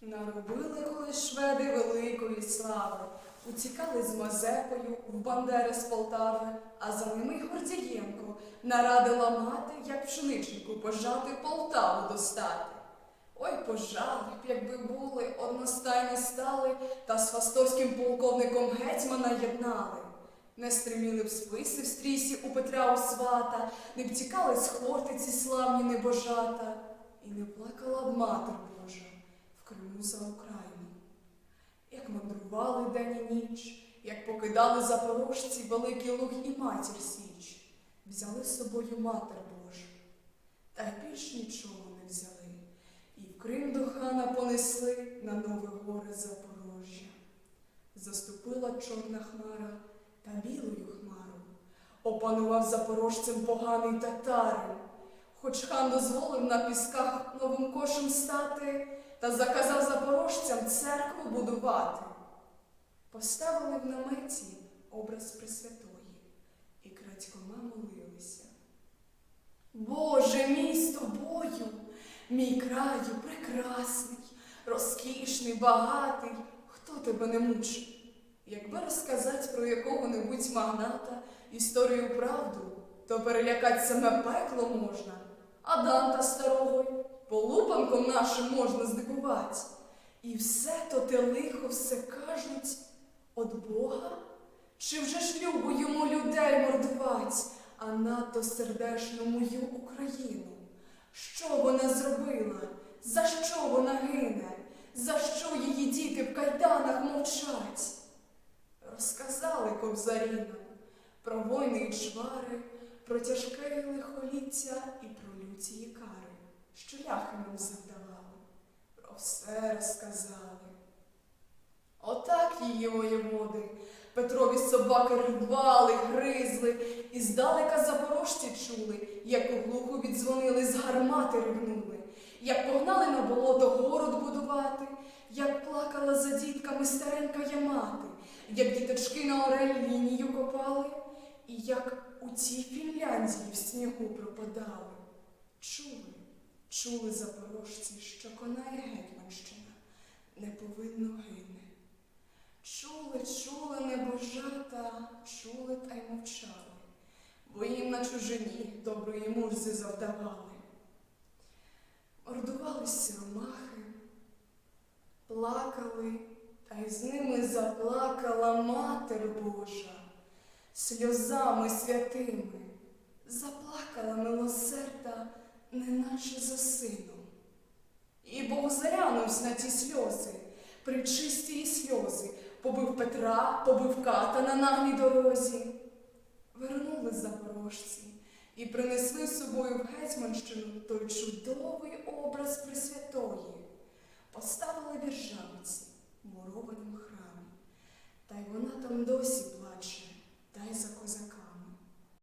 Наробили колись шведи великої слави, утікали з Мазепою в Бандери з Полтави, а за ними й Гордієнко нарадила мати, як пшеничнику пожати Полтаву достати. Ой, пожали б, якби були, одностайно стали, та з фастовським полковником гетьмана єднали. Не стриміли б списи в стрісі у Петра свата, не б тікали з хортиці славні небожата, і не плакала б матер Божа в Криму за Україну. Як мандрували день і ніч, як покидали запорожці великий луг і матір Січ, взяли з собою матер Божу, та й більш нічого не взяли, і в Крим до хана понесли на нове горе Запорожжя. Заступила чорна хмара та білою хмару, опанував запорожцем поганий татарин. Хоч хан дозволив на пісках новим кошем стати, та заказав запорожцям церкву будувати. Поставили в наметі образ Пресвятої і крадькома молилися. Боже мій з тобою, мій краю прекрасний, розкішний, багатий, хто тебе не мучив? Якби розказати про якого-небудь магната історію правду, то перелякать саме пекло можна, а Данта старого полупанком нашим можна здивувати. І все то те лихо все кажуть от Бога? Чи вже ж любо йому людей мордувать, а надто сердешну мою Україну? Що вона зробила? За що вона гине? За що її діти в кайданах мовчать? Розказали кобзарі нам про войни і чвари, про тяжке лихоліття і про люті кари, що ляхи нам завдавали, про все розказали. Отак її воєводи, Петрові собаки рвали, гризли, і здалека запорожці чули, як у глуху віддзвонили, з гармати ригнули, як погнали на болото город будувати, як плакала за дітками старенька ямати, як діточки на орелі лінію копали, і як у цій Фінляндії в снігу пропадали. Чули, чули запорожці, що конає Гетьманщина, неповинно гине. Чули, чули небожата, чули та й мовчали, бо їм на чужині доброї мурзи завдавали. Ордувалися ромахи, плакали, та й з ними заплакала Матер Божа, сльозами святими, заплакала милосерда, неначе за сином. І Бог зглянувся на ті сльози, причисті сльози, побив Петра, побив ката на наглій дорозі. Вернули запорожці і принесли з собою в Гетьманщину той чудовий образ Пресвятої, поставили в Віржавиці, в мурованім храмі, та й вона там досі